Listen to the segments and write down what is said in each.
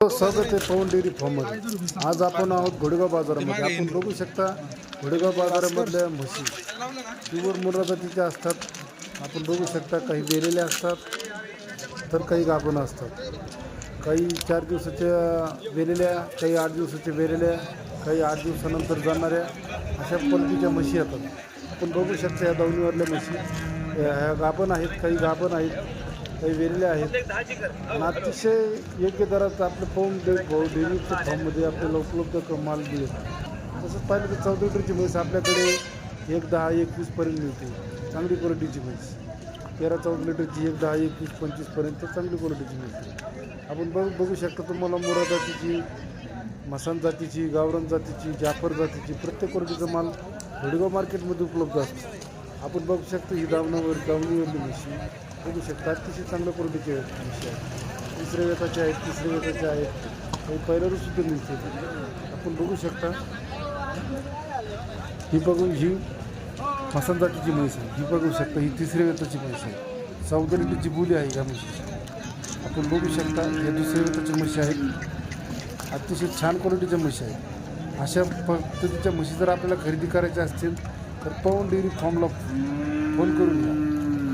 स्वागत आहे पवन डेअरी फॉर्ममध्ये आज आपण आहोत घोडेगाव बाजारामध्ये. आपण बघू शकता घोडेगाव बाजारामधल्या म्हशी. प्युअर मुला जातीच्या असतात. आपण बघू शकता काही बेलेल्या असतात तर काही गाभण असतात. काही चार दिवसाच्या वेलेल्या काही आठ दिवसाच्या वेलेल्या काही आठ दिवसानंतर जाणाऱ्या अशा पलटीच्या म्हशी येतात. आपण बघू शकता या दावणीवरल्या म्हशी. ह्या गाभण आहेत काही गाभण आहेत. काही वेलेल्या आहेत. आणि अतिशय योग्य दरात आपलं फॉर्म दे भाऊ डेअरीच्या फॉर्ममध्ये आपल्याला उपलब्ध माल मिळेल. तसंच पाहिलं तर चौदा लिटरची म्हैस आपल्याकडे एक दहा एकवीसपर्यंत मिळते. चांगली क्वालिटीची म्हैस. तेरा चौदा लिटरची एक दहा एकवीस पंचवीसपर्यंत चांगली क्वालिटीची मिळते. आपण बघू बघू शकता तुम्हाला मोरा जातीची मसान जातीची गावरान जातीची जाफर जातीची प्रत्येक क्वालिटीचा माल घोडेगाव मार्केटमध्ये उपलब्ध असतो. आपण बघू शकतो ही दावणावर दावणीवरली म्हशी. बघू शकता अतिशय चांगल्या क्वालिटीचे म्हशी आहेत. तिसऱ्या वेताचे आहेत तिसऱ्या वेताचे आहेत. काही पहिल्यावर सुद्धा मिळते आपण बघू शकता. ही बघून ही मसान जातीची म्हैस आहे ही बघू शकता. ही तिसऱ्या वेताची म्हैस आहे चौदा बोली आहे या म्हशीची आपण बघू शकता या दुसऱ्या वेताच्या म्हशी आहेत. अतिशय छान क्वालिटीच्या म्हशी आहेत. अशा पद्धतीच्या म्हशी जर आपल्याला खरेदी करायच्या असतील तर पवन डेअरी फॉर्मला फोन करून घ्या.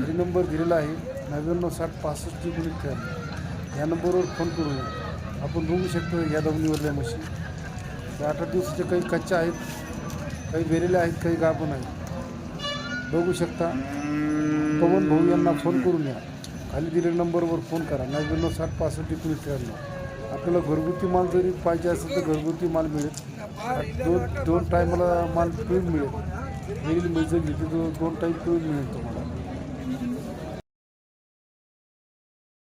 घरी नंबर दिलेला आहे नव्याण्णव साठ पासष्ट एकोणीस त्र्याण्णव या नंबरवर फोन करून घ्या आपण बघू शकतो या दवणीवरल्या म्हशी त्या अठरा दिवसाच्या काही कच्च्या आहेत काही बेलेल्या आहेत काही गाभण आहेत. बघू शकता. पवन भाऊ यांना फोन करून या. खाली दिलेल्या नंबरवर फोन करा. नव्याण्णव साठ पासष्ट एकोणीस त्र्याण्णव आपल्याला घरगुती माल जरी पाहिजे असेल तर घरगुती माल मिळेल. दोन दोन टायमाला माल पिळून मिळेल. वेगळी मैजर घेते दोन टाईम पिळून मिळेल तुम्हाला.